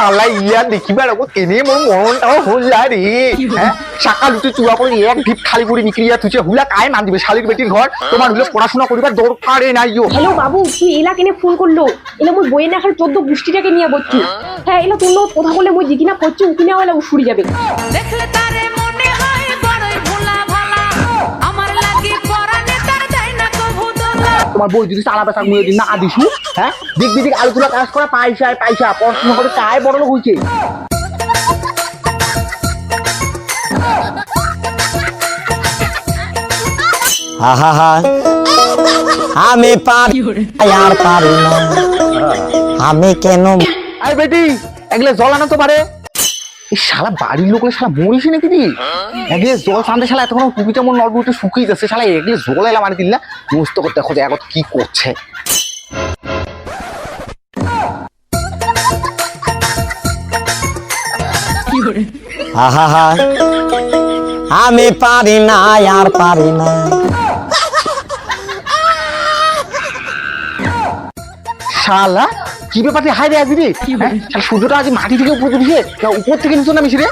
শালা ইয়া দেখিবার আকৌ কেনে মোৰ মৰণটাও হলা ৰে হে? চাকা লুটি চুয়া কৰি এক ঢিপ খালি কৰি নিকলিয়া থৈছে। হুলা কাই মান দিবে শালির বেটির ঘর তোমার হলে পড়াশোনা করিবার দরকারে নাই হ্যালো বাবু তুই এলা কেনে ফোন করল এলা মুই বইয়ের নাখার চোদ্দ গোষ্ঠীটাকে নিয়ে বলছি হ্যাঁ এলা তোর কথা বলে মুই জিকিনা করছি উকিনা হলে উড়ি যাবে। দেখলে তারে তোমার বই যদি চালা বেচা মুয়ে দিন না দিছু হ্যাঁ? দিক বিদিক আলু তুলা কাজ করা পয়সা পয়সা পড়াশোনা করে কাই বড় লোক হইছে আহা আমি পারি আর পারি না। আমি কেন আরে বেটি এগুলো জল আনা তো পারে। এই শালা বাড়ির লোক শালা মরিস নাকি দি এগুলো জল সামনে শালা এতক্ষণ টুপিটা মন নলগুলোতে শুকিয়ে যাচ্ছে। শালা এগুলো জল এলাম আনি দিল না বুঝতে করতে দেখো যে এখন কি করছে। আমি পারি না আর পারি না। শালা কি ব্যাপার হাই রে আজ রে হ্যাঁ? সূর্যটা আজ মাটি থেকে উপর উঠিয়ে উপর থেকে নিচে নামিস রে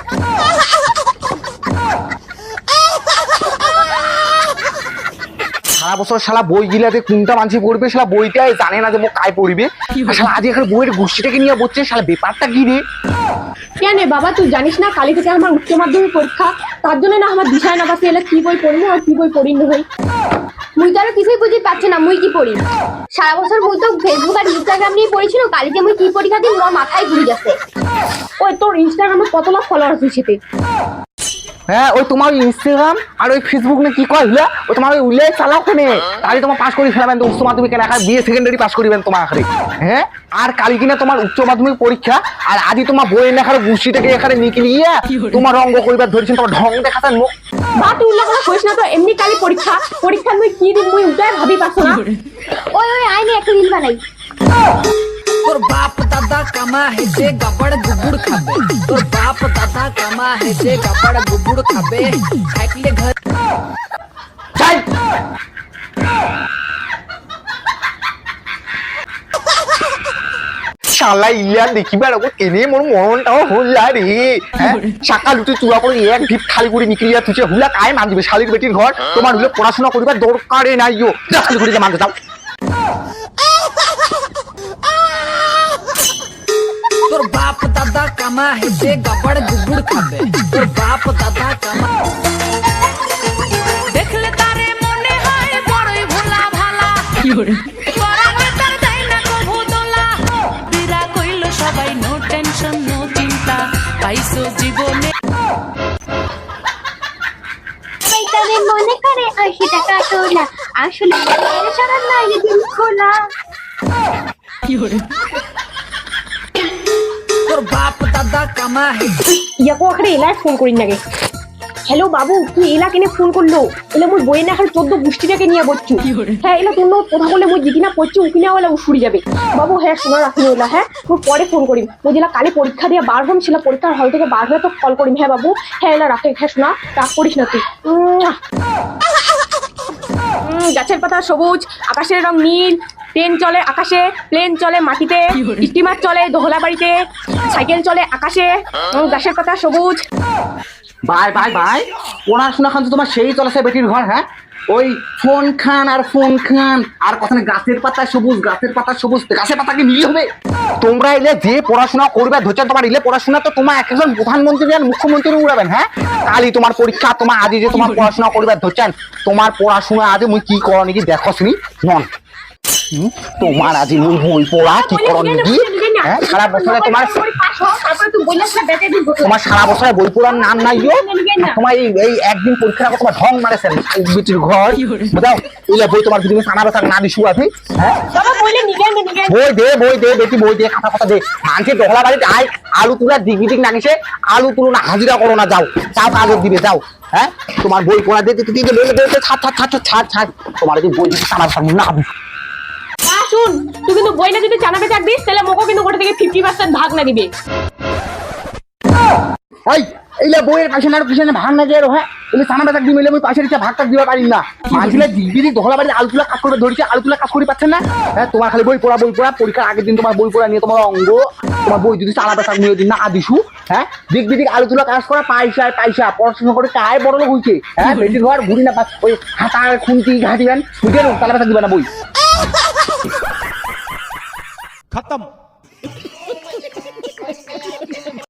সারা বছর শালা বই গিলাতে কোনটা মানুষ পড়বে শালা বইটাই জানে না যে মো কায় পড়বে। শালা আজ এখানে বইয়ের গোষ্ঠীটাকে নিয়ে বলছে শালা ব্যাপারটা কি রে? কেন বাবা তুই জানিস না কালি থেকে আমার উচ্চ মাধ্যমিক পরীক্ষা। তার জন্য না আমার দিশায় না পাশে এলা কি বই পড়ি আর কি বই পড়ি হই মুই তো আর কিছুই বুঝি পাচ্ছি না মুই কি পড়ি? সারা বছর মুই তো ফেসবুক আর ইনস্টাগ্রাম নিয়ে পড়েছিল কালকে মুই কি পরীক্ষা দিন মোর মাথায় ঘুরে যাচ্ছে ওই তোর ইনস্টাগ্রামে কত লাখ ফলোয়ার হয়েছে হ্যাঁ ওই তোমার ইনস্টাগ্রাম আর ওই ফেসবুক না কি কয়? হইলা ও তোমার ওই উল্লেখ চালাও কেনে তাহলে তোমার পাস করে ফেলাবেন তো উচ্চ মাধ্যমিক এলাকা বিএ সেকেন্ডারি পাস করিবেন তোমার আখরে। হ্যাঁ? আর কালি কিনা তোমার উচ্চ মাধ্যমিক পরীক্ষা আর আজই তোমার বইয়ের লেখার গুষ্টিটাকে এখানে নিকলিয়ে তোমার রঙ্গ করিবার ধরেছেন তোমার ঢং দেখাতেন মুখ। বা তুই উল্লেখ করে কইস না তো এমনি কালি পরীক্ষা। পরীক্ষা মুই কি দিন মুই উঠাই ভাবি পাচ্ছ না। ওই ওই আইনি একটা রিল বানাই। তোর বাপ দাদা কামা হেসে গাবড় গুবুড় খাবে। তোর বাপ দাদা কামা হেসে গাবড় গুবুড় খাবে। থাকলে ঘর শালা ইয়া দেখিবার আকৌ কেনে মোৰ মৰণটাও হলা ৰে হ্যাঁ? চাকা লুটি চুয়া কৰি এক ঢিপ খালি কৰি নিকলিয়া থৈছে হুলা কাই মান দিবে শালির বেটির ঘর, তোমার হলে পড়াশোনা করিবার দরকারে নাই ইয়ো খালি করে মানতে যাও। তোর বাপ দাদা কামা হেসে গাবড় গুবুড় খাবে। তোর বাপ দাদা কামা দেখলে তারে মনে হয় বড়ই ভোলা ভালা। পরানে তার যায় না কভু দোলা। বিরা কইল সবাই নো টেনশন নো চিন্তা। পাইছো জীবনে মনে করে আশি টাকা তোলা আসলে সারা নাই দিন খোলা। তোর বাপ দাদা কামা হেসে ইয়াকো আখরে এলাই ফোন করিন নাগে হ্যালো বাবু তুই এলা কেনে ফোন করল? এলা মুই বইয়ের নাখার চোদ্দ গোষ্ঠীটাকে নিয়ে বলছি হ্যাঁ এলা তোর কথা বলে মুই জিকিনা করছি উকিনা হলে উড়ি যাবে। বাবু হ্যাঁ শোনা রাখি ওলা হ্যাঁ? মুই পরে ফোন করিম। মুই যেলা কালি পরীক্ষা দিয়ে বার হম ছিল পরীক্ষার হল থেকে বার হয়ে তো কল করিম। হ্যাঁ বাবু? হ্যাঁ এলা রাখে হ্যাঁ শোনা রাগ করিস না তুই। উম, উম, গাছের পাতা সবুজ আকাশের রং নীল ট্রেন চলে আকাশে প্লেন চলে মাটিতে স্টিমার চলে দোহলা বাড়িতে সাইকেল চলে আকাশে গাছের পাতা সবুজ। Bye bye bye. পড়াশোনা খান তো তোমার সেই চলেছে বেটির ঘর হ্যাঁ? ওই ফোন খান আর ফোন খান আর কথা না গাছের পাতা সবুজ গাছের পাতা সবুজ গাছের পাতা কি হবে? তোমরা এলে যে পড়াশোনা করবে ধরছেন তোমার এলে পড়াশোনা তো তোমার একজন প্রধানমন্ত্রী আর মুখ্যমন্ত্রী উড়াবেন হ্যাঁ? কালি তোমার পরীক্ষা তোমার আজ যে তোমার পড়াশোনা করবে ধরছেন তোমার পড়াশোনা আজ মুই কি করো নাকি দেখো শুনি নন। তোমার আজ মুই বই পড়া কি করো নাকি হ্যাঁ সারা বছরে তোমার তোমার সারা বছরে বই পড়ার নাম নাই তোমার এই এই একদিন পরীক্ষার তোমার ঢং মারেছেন বিটির ঘর বুঝাও এই বই তোমার যদি সানা না দিছু আছে হ্যাঁ বই দে বই দে বেটি বই দে খাতা কথা দে মানছে ডহলা বাড়িতে আই আলু তুলা দিক বিদিক নাগিছে আলু তুলো না হাজিরা করো না যাও যাও কাগজ দিবে যাও হ্যাঁ তোমার বই পড়া দিতে তুই বলে বলতে ছাড় ছাড় ছাড় ছাড় ছাড় তোমার যদি বই সানা বেচার না শুন, তুই কিন্তু বইটা যদি চানাবে চাক দিস তাহলে মোকো কিন্তু ওটা থেকে ফিফটি পার্সেন্ট ভাগ না দিবে এইলে বইয়ের পাশে না পিছনে ভাগ না এলে সানা বেতাক দিয়ে মিলে আমি পাশে রিক্সা ভাগটা দিতে পারি না। বাড়ি কাজ করবে কাজ করে না? হ্যাঁ তোমার খালি বই পড়া বই পড়া, পরীক্ষার আগের দিন তোমার বই পড়া নিয়ে তোমার অঙ্গ। তোমার বই যদি সানা বেতাক নিয়ে দিন না আদিসু হ্যাঁ? দিক আলু তুলা কাজ করা, পয়সা পয়সা, পড়াশোনা করে কায় বড় লোক হয়েছে হ্যাঁ? বেটির ঘর ঘুরি না ওই হাতা খুন্তি ঘাটিবেন বুঝলেন তালা বেতাক দিবে না বই। 勝ったもん。